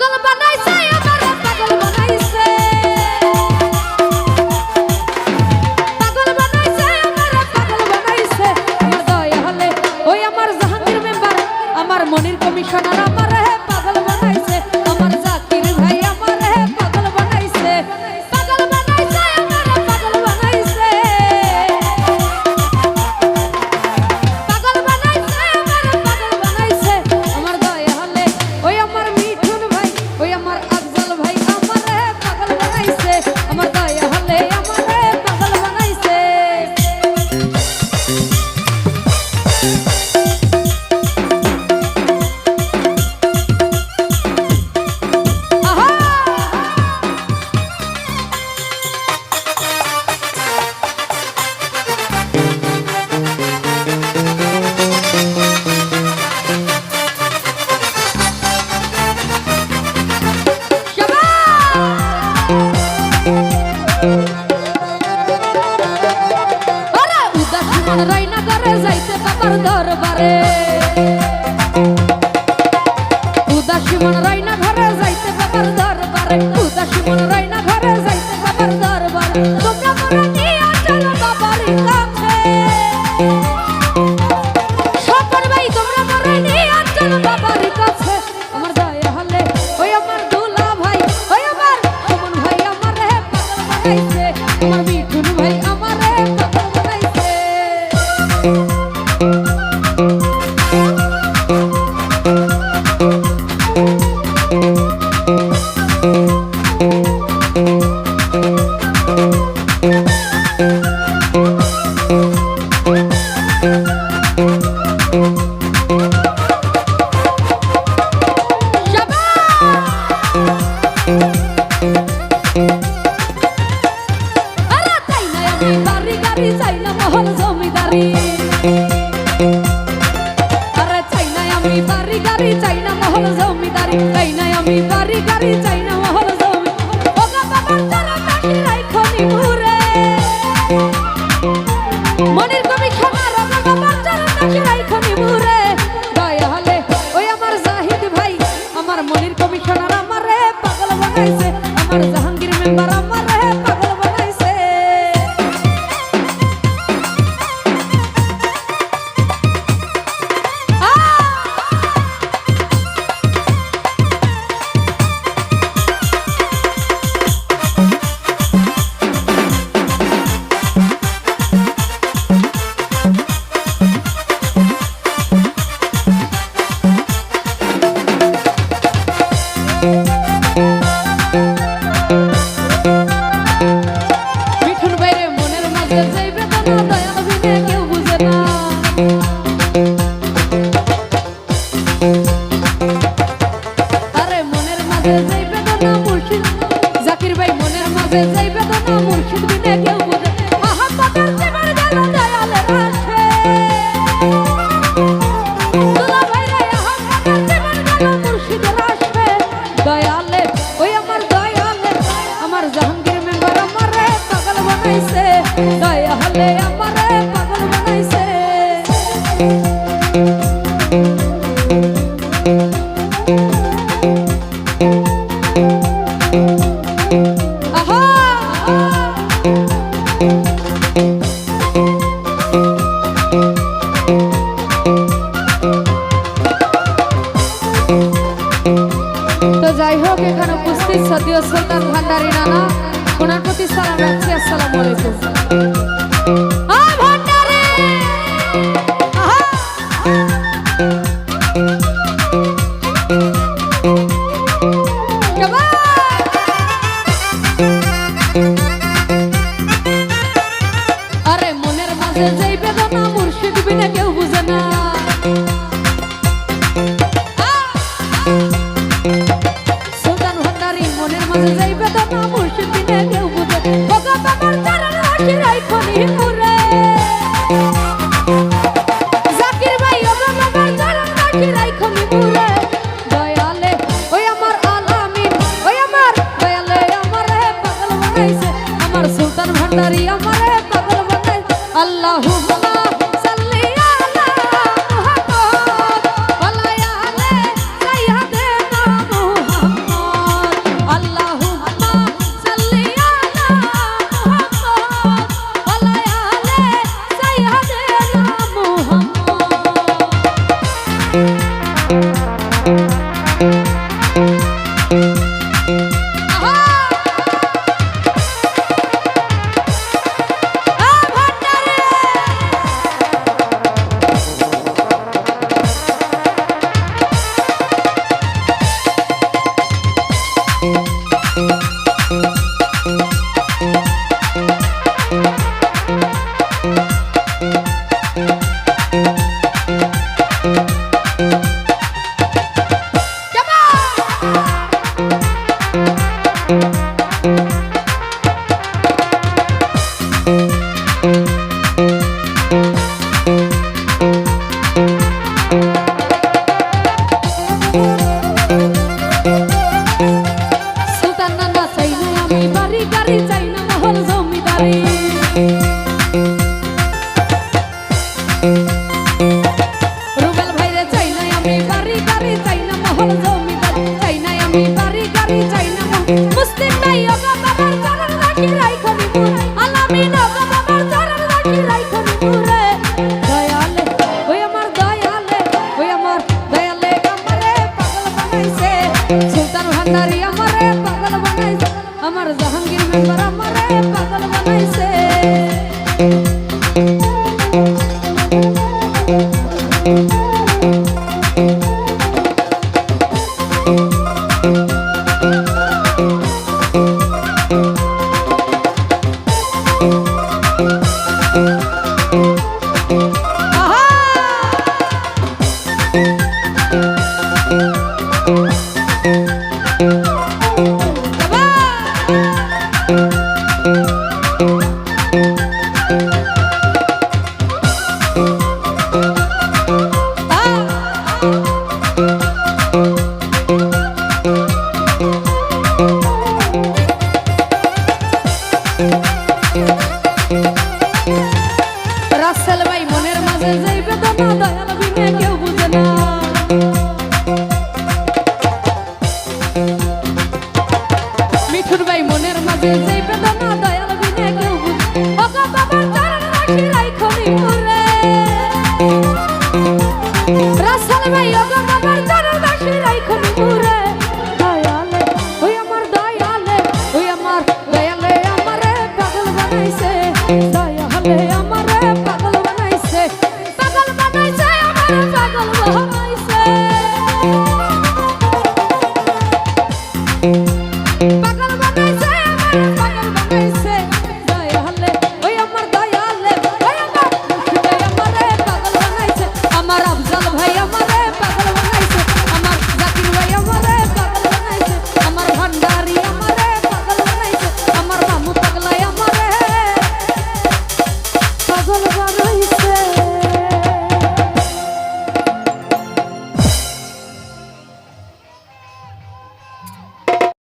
juga lebat Raina করে যাইতে বাবার দরবারে। উদাসী মন রাইনা ঘরে যাইতে বাবার দরবারে। উদাসী মন রাইনা ঘরে জমিদারি। আরে চাই না আমি বাড়ি গাড়ি চাই না মহল good. তো যাই হোক, এখানে উপস্থিত সদীয় সুলতান ভান্ডারি নানা। ওনার প্রতি সালাম রাখছি, আসসালামু আলাইকুম। ভান্ডারী! আমাদের যাই বেদনা মুর্শিদ দিনে কেউ বুঝে। ভগত আমার চরণ রাশি রাইখনি মুরে জাকির ভাই আমার আমার চরণ রাশি রাইখনি মুরে দয়ালে ওই আমার আলামিন, ওই আমার দয়ালে আমার হে পাগল বানাইছে। আমার সুলতান ভান্ডারি আমার you পাগল বানাইছে